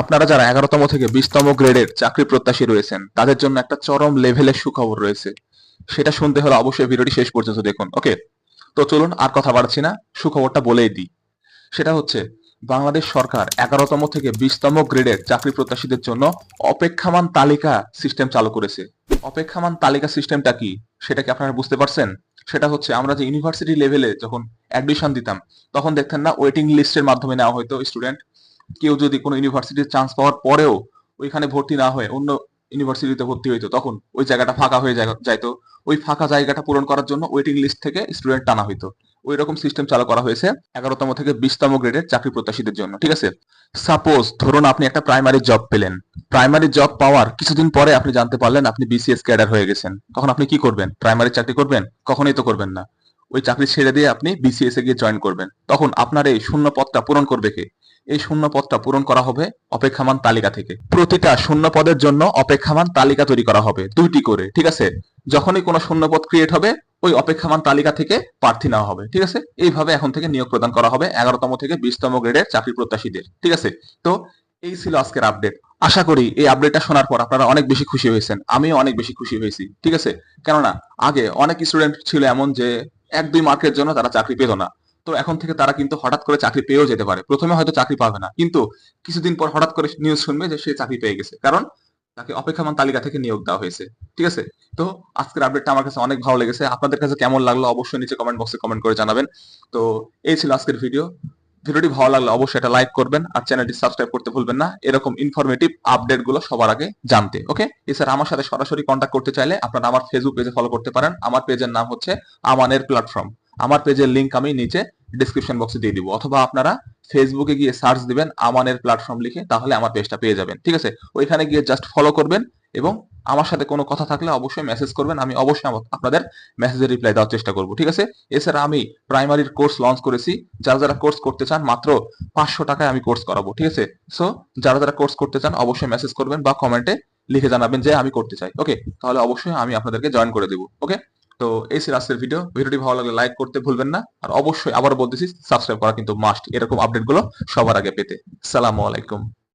আপনারা যারা এগারোতম থেকে বিশতম গ্রেডের চাকরি প্রত্যাশী রয়েছেন, তাদের জন্য একটা চরম লেভেলের সুখবর রয়েছে। সেটা শুনতে হলে অবশ্যই ভিডিওটি শেষ পর্যন্ত দেখুন ওকে তো চলুন আর কথা বাড়ছি না, সুখবরটা বলেই দিই। সেটা হচ্ছে, বাংলাদেশ সরকার এগারোতম থেকে বিশতম গ্রেডের চাকরি প্রত্যাশীদের জন্য অপেক্ষামান তালিকা সিস্টেম চালু করেছে। অপেক্ষামান তালিকা সিস্টেমটা কি, সেটা কি আপনারা বুঝতে পারছেন? সেটা হচ্ছে, আমরা যে ইউনিভার্সিটি লেভেলে যখন অ্যাডমিশন দিতাম, তখন দেখতেন না ওয়েটিং লিস্টের মাধ্যমে নেওয়া হয়তো স্টুডেন্ট কেউ যদি কোনো ইউনিভার্সিটির চান্স পাওয়ার পরেও ওইখানে ভর্তি না হয়ে অন্য ইউনিভার্সিটিতে ভর্তি হইতো, তখন ওই জায়গাটা ফাঁকা হয়ে যাইতো। ওই ফাঁকা জায়গাটা পূরণ করার জন্য ওয়েটিং লিস্ট থেকে স্টুডেন্ট টানা হইতো। ওই রকম সিস্টেম চালু করা হয়েছে এগারোতম থেকে বিশতম গ্রেডের চাকরি প্রত্যাশীদের জন্য, ঠিক আছে? সাপোজ ধরুন আপনি একটা প্রাইমারি জব পেলেন। প্রাইমারি জব পাওয়ার কিছুদিন পরে আপনি জানতে পারলেন আপনি বিসিএস ক্যাডার হয়ে গেছেন। তখন আপনি কি করবেন? প্রাইমারি চাকরি করবেন? কখনোই তো করবেন না। ওই চাকরি ছেড়ে দিয়ে আপনি বিসিএস এ গিয়ে জয়েন করবেন। তখন আপনার এই শূন্য পদটা পূরণ করবে কে? এই শূন্য পদটা পূরণ করা হবে অপেক্ষামান তালিকা থেকে। প্রতিটা শূন্য পদের জন্য অপেক্ষামান তালিকা তৈরি করা হবে, দুইটি করে, ঠিক আছে? যখনই কোনো শূন্য পদ ক্রিয়েট হবে, ওই অপেক্ষামান তালিকা থেকে প্রার্থী নেওয়া হবে, ঠিক আছে? এইভাবে এখন থেকে নিয়োগ প্রদান করা হবে এগারোতম থেকে বিশতম গ্রেডের চাকরি প্রত্যাশীদের, ঠিক আছে? তো এই ছিল আজকের আপডেট আশা করি এই আপডেটটা শোনার পর আপনারা অনেক বেশি খুশি হয়েছেন। আমিও অনেক বেশি খুশি হয়েছি, ঠিক আছে? কেননা আগে অনেক স্টুডেন্ট ছিল এমন যে এক, দুই মার্কের জন্য তারা চাকরি পেত না। তো এখন থেকে তারা কিন্তু হঠাৎ করে চাকরি পেয়েও যেতে পারে। প্রথমে হয়তো চাকরি পাবে না, কিন্তু কিছুদিন পর হঠাৎ করে নিউজ শুনবে যে সে চাকরি পেয়ে গেছে। কারণ তাকে অপেক্ষামান তালিকা থেকে নিয়োগ দেওয়া হয়েছে। ঠিক আছে? তো আজকের আপডেটটা আমার কাছে অনেক ভালো লেগেছে। আপনাদের কাছে কেমন লাগল অবশ্যই নিচে কমেন্ট বক্সে কমেন্ট করে জানাবেন। তো এই ছিল আজকের ভিডিও ভিডিওটি ভালো লাগলে অবশ্যই এটা লাইক করবেন আর চ্যানেলটি সাবস্ক্রাইব করতে ভুলবেন না। এরকম ইনফরমেটিভ আপডেটগুলো সবার আগে জানতে ওকে এছাড়া আমার সাথে সরাসরি কন্ট্যাক্ট করতে চাইলে আপনারা আমার ফেসবুক পেজে ফলো করতে পারেন। আমার পেজের নাম হচ্ছে আমানের প্ল্যাটফর্ম আমার পেজের লিংক আমি নিচে ডিসক্রিপশন বক্সে দিয়ে দিব। অথবা আপনারা ফেসবুকে গিয়ে সার্চ দিবেন আমানের প্ল্যাটফর্ম লিখে, তাহলে আমার পেজটা পেয়ে যাবেন, ঠিক আছে? ওইখানে গিয়ে জাস্ট ফলো করবেন এবং আমার সাথে কোনো কথা থাকলে অবশ্যই মেসেজ করবেন, আমি অবশ্যই আপনাদের মেসেজের রিপ্লাই দেওয়ার চেষ্টা করব, ঠিক আছে? এছাড়া আমি প্রাইমারির কোর্স লঞ্চ করেছি, যারা যারা কোর্স করতে চান মাত্র পাঁচশো টাকায় আমি কোর্স করাবো, ঠিক আছে? সো যারা যারা কোর্স করতে চান অবশ্যই মেসেজ করবেন বা কমেন্টে লিখে জানাবেন যে আমি করতে চাই ওকে তাহলে অবশ্যই আমি আপনাদেরকে জয়েন করে দেবো ওকে তো এই ছিল আজকের ভিডিও ভিডিওটি ভালো লাগলে লাইক করতে ভুলবেন না, আর অবশ্যই আবার বলতেছি সাবস্ক্রাইব করা কিন্তু মাস্ট এরকম আপডেটগুলো সবার আগে পেতে। সালামু আলাইকুম।